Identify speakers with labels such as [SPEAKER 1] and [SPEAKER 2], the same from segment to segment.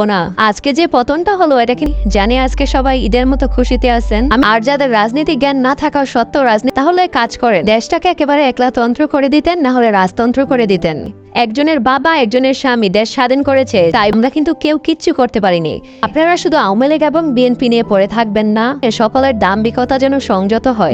[SPEAKER 1] না আজকে যে পতনটা হলো, এটা কি জানি আজকে সবাই ঈদের মতো খুশিতে আছেন? আমি- আর যাদের রাজনীতি জ্ঞান না থাকা সত্ত্বেও রাজনীতি, তাহলে কাজ করেন, দেশটাকে একেবারে একলাতন্ত্র করে দিতেন, না হলে রাজতন্ত্র করে দিতেন। একজনের বাবা, একজনের স্বামী, দেশ স্বাধীন করেছে, তাই আমরা কিন্তু কেউ কিচ্ছু করতে পারিনি। আপনারা শুধু আওয়ামী লীগ এবং বিএনপি নিয়ে পড়ে থাকবেন না সকলের দাম্ভিকতা যেন সংযত হয়।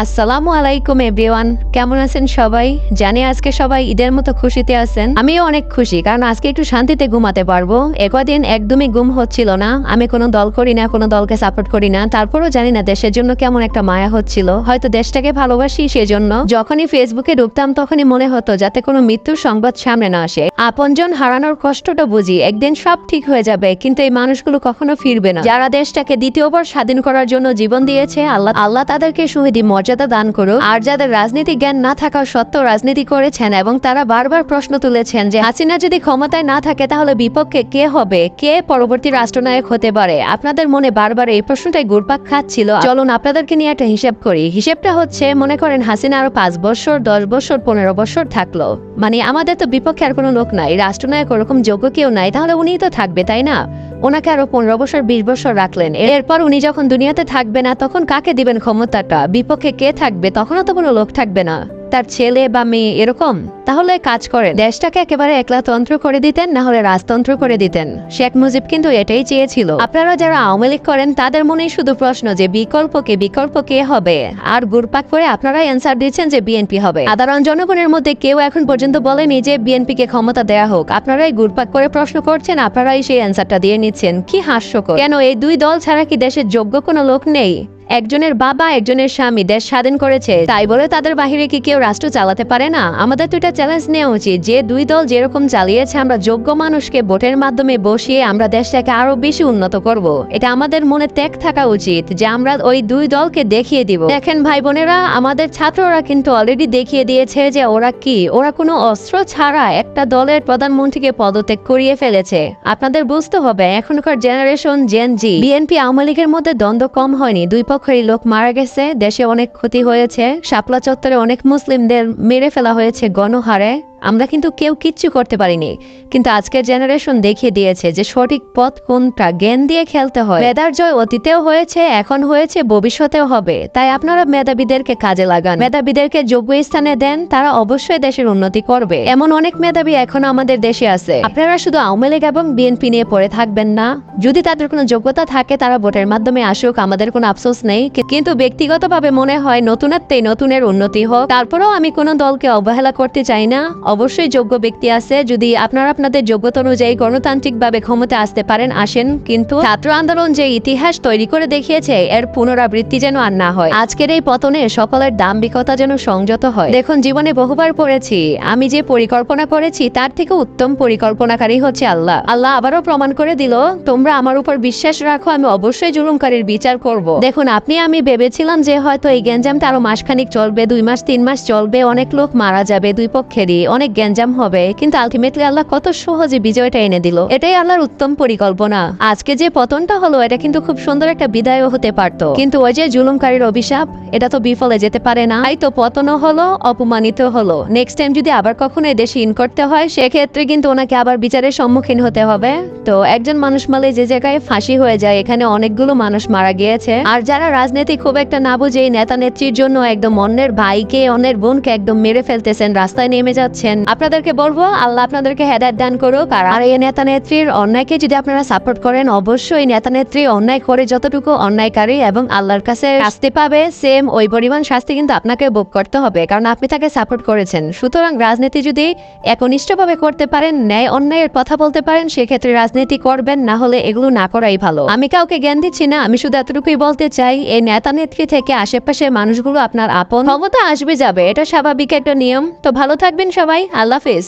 [SPEAKER 1] আসসালামু আলাইকুম এভরিওয়ান কেমন আছেন সবাই? জানি আজকে সবাই ঈদের মতো খুশিতে আছেন। আমিও অনেক খুশি, কারণ আজকে একটু শান্তিতে ঘুমাতে পারব। একদিন একদমই ঘুম হচ্ছিল না। আমি কোনো দল করি না, কোনো দলকে সাপোর্ট করি না। তারপরও জানি না দেশের জন্য কেমন একটা মায়া হচ্ছিল। হয়তো দেশটাকে ভালোবাসি সেজন্য। যখনই ফেসবুকে ঢুকতাম, তখনই মনে হতো যাতে কোনো মৃত্যুর সংবাদ সামনে না আসে। আপনজন হারানোর কষ্টটা বুঝি, একদিন সব ঠিক হয়ে যাবে। কিন্তু এই মানুষগুলো কখনো ফিরবে না। যারা দেশটাকে দ্বিতীয়বার স্বাধীন করার জন্য জীবন দিয়েছে, আল্লাহ আল্লাহ তাদেরকে সুহিদি মর্যাদা দান করুক। আর যাদের রাজনীতি জ্ঞান না থাকা সত্ত্বেও রাজনীতি করেছেন এবং তারা বারবার প্রশ্ন তুলেছেন যে হাসিনা যদি ক্ষমতায় না থাকে তাহলে বিপক্ষে কে হবে? কে পরবর্তী রাষ্ট্রনায়ক হতে পারে? আপনাদের মনে বারবার এই প্রশ্নটাই ঘুরপাক খাচ্ছিল। চলুন আপনাদেরকে নিয়ে একটা হিসেব করি। হিসেবটা হচ্ছে, মনে করেন হাসিনা আরও পাঁচ বছর, দশ বছর, পনেরো বছর থাকল। মানে আমাদের তো বিপক্ষে আর কোনো লোক নাই। রাষ্ট্রনায়ক ওরকম যোগ্য কেউ নাই, তাহলে উনিই তো থাকবে, তাই না? ওনাকে আরও পনেরো বছর, বিশ বছর রাখলেন। এরপর উনি যখন দুনিয়াতে থাকবে না, তখন কাকে দিবেন ক্ষমতাটা? বিপক্ষে কে থাকবে? তখনও তো কোনো লোক থাকবে না। তার ছেলে বা মেয়ে এরকম, তাহলে কাজ করেন। দেশটাকে একেবারে একলাতন্ত্র করে দিতেন, না হলে রাজতন্ত্র করে দিতেন। শেখ মুজিব কিন্তু এটাই চেয়েছিল। আপনারা যারা আওয়ামী লীগ করেন, তাদের মনেই শুধু প্রশ্ন যে বিকল্প কে বিকল্প কে হবে? আর গুরপাক করে আপনারাই অ্যান্সার দিচ্ছেন যে বিএনপি হবে। সাধারণ জনগণের মধ্যে কেউ এখন পর্যন্ত বলেনি যে বিএনপি কে ক্ষমতা দেয়া হোক। আপনারাই গুরপাক করে প্রশ্ন করছেন, আপনারাই সেই অ্যান্সারটা দিয়ে নিচ্ছেন। কি হাস্যকর। কেন এই দুই দল ছাড়া কি দেশের যোগ্য কোনো লোক নেই? একজনের বাবা, একজনের স্বামী দেশ স্বাধীন করেছে। তাই বলে তাদের বাহিরে কি কেউ রাষ্ট্র চালাতে পারে না? আমাদের তো এটা চ্যালেঞ্জ নেওয়া উচিত। যে দুই দল যেরকম চালিয়েছে, আমরা যোগ্য মানুষকে ভোটের মাধ্যমে বসিয়ে আমরা দেশটাকে আরও বেশি উন্নত করব। এটা আমাদের মনে ত্যাগ থাকা উচিত যে আমরা ওই দুই দলকে দেখিয়ে দিব। দেখেন ভাই বোনেরা, আমাদের ছাত্ররা কিন্তু অলরেডি দেখিয়ে দিয়েছে যে ওরা কি? ওরা কোনো অস্ত্র ছাড়া একটা দলের প্রধানমন্ত্রীকে পদত্যাগ করিয়ে ফেলেছে। আপনাদের বুঝতে হবে, এখনকার generation gen Z BNP Awami লীগের মধ্যে দ্বন্দ্ব কম হয়নি। দুই পক্ষেরই লোক মারা গেছে, দেশে অনেক ক্ষতি হয়েছে, শাপলা চত্বরে অনেক মুসলিমদের মেরে ফেলা হয়েছে গণহারে। আমরা কিন্তু কেউ কিচ্ছু করতে পারিনি। কিন্তু আজকের জেনারেশন দেখিয়ে দিয়েছে যে সঠিক পথ কোনটা জ্ঞান দিয়ে খেলতে হয়। মেধার জয় অতীতেও হয়েছে, এখন হয়েছে, ভবিষ্যতেও হবে। তাই আপনারা মেধাবীদেরকে কাজে লাগান। মেধাবীদেরকে যোগ্য স্থানে দেন, তারা অবশ্যই দেশের উন্নতি করবে। এমন অনেক মেধাবী এখনও আমাদের দেশে আছে। আপনারা শুধু আওয়ামী লীগ এবং বিএনপি নিয়ে পড়ে থাকবেন না। যদি তাদের কোনো যোগ্যতা থাকে, তারা ভোটের মাধ্যমে আসুক, আমাদের কোনো আফসোস নেই। কিন্তু ব্যক্তিগতভাবে মনে হয়, নতুনত্বেই নতুনের উন্নতি হোক। তারপরেও আমি কোনো দলকে অবহেলা করতে চাই না। অবশ্যই যোগ্য ব্যক্তি আছে। যদি আপনারা আপনাদের যোগ্যতা অনুযায়ী গণতান্ত্রিকভাবে ক্ষমতা আসতে পারেন, আসেন। কিন্তু ছাত্র আন্দোলন যে ইতিহাস তৈরি করে দেখিয়েছে, এর পুনরাবৃত্তি যেন আর না হয়। আজকের এই পতনে সকলের দাম্ভিকতা যেন সংযত হয়। দেখুন, জীবনে বহুবার পড়েছি। আমি যে পরিকল্পনা করেছি, তার থেকে উত্তম পরিকল্পনাকারী হচ্ছে আল্লাহ। আল্লাহ আবারও প্রমাণ করে দিল, তোমরা আমার উপর বিশ্বাস রাখো, আমি অবশ্যই জুলুমকারীর বিচার করব। দেখুন, আপনি, আমি ভেবেছিলাম যে হয়তো এই গ্যাঞ্জামটা আরও মাসখানিক চলবে, দুই মাস, তিন মাস চলবে, অনেক লোক মারা যাবে দুই পক্ষেরই। অনেক গ্যাঞ্জাম হবে, কিন্তু আলটিমেটলি আল্লাহ কত সহজে বিজয়টা এনে দিল। এটাই আল্লাহর উত্তম পরিকল্পনা। আজকে যে পতনটা হলো, এটা কিন্তু খুব সুন্দর একটা বিদায়ও হতে পারতো। কিন্তু ওই যে জুলুমকারীর অভিশাপ, এটা তো বিফলে যেতে পারে না। তাই তো পতনও হলো অপমানিত হলো। নেক্সট টাইম যদি আবার কখনো দেশে ইন করতে হয়, সেক্ষেত্রে কিন্তু ওনাকে আবার বিচারের সম্মুখীন হতে হবে। তো একজন মানুষ মালে যে জায়গায় ফাঁসি হয়ে যায়, এখানে অনেকগুলো মানুষ মারা গিয়েছে। আর যারা রাজনীতি খুব একটা না বুঝে নেতা নেত্রীর জন্য একদম অন্যের ভাইকে, অন্যের বোনকে একদম মেরে ফেলতেছেন, রাস্তায় নেমে যাচ্ছেন আপনাদেরকে বলব, আল্লাহ আপনাদেরকে হেদায়ত দান করুক। আর এই নেতা নেত্রীর অন্যায়কে যদি আপনারা সাপোর্ট করেন, অবশ্যই নেতা নেত্রী অন্যায় করে যতটুকু অন্যায়কারী এবং আল্লাহর কাছে শাস্তি পাবে সেম ওই পরিমাণ শাস্তি কিন্তু আপনাকে ভোগ করতে হবে, কারণ আপনি তাকে সাপোর্ট করেছেন। সুতরাং রাজনীতি যদি একনিষ্ঠভাবে করতে পারেন, ন্যায় অন্যায়ের কথা বলতে পারেন, সেক্ষেত্রে রাজনীতি করবেন, না হলে এগুলো না করাই ভালো। আমি কাউকে জ্ঞান দিচ্ছি না, আমি শুধু এতটুকুই বলতে চাই, এই নেতা নেত্রী থেকে আশেপাশে মানুষগুলো আপনার আপন ক্ষমতা আসবে যাবে, এটা স্বাভাবিক একটা নিয়ম। তো ভালো থাকবেন সবাই আল্লাহ হাফিজ।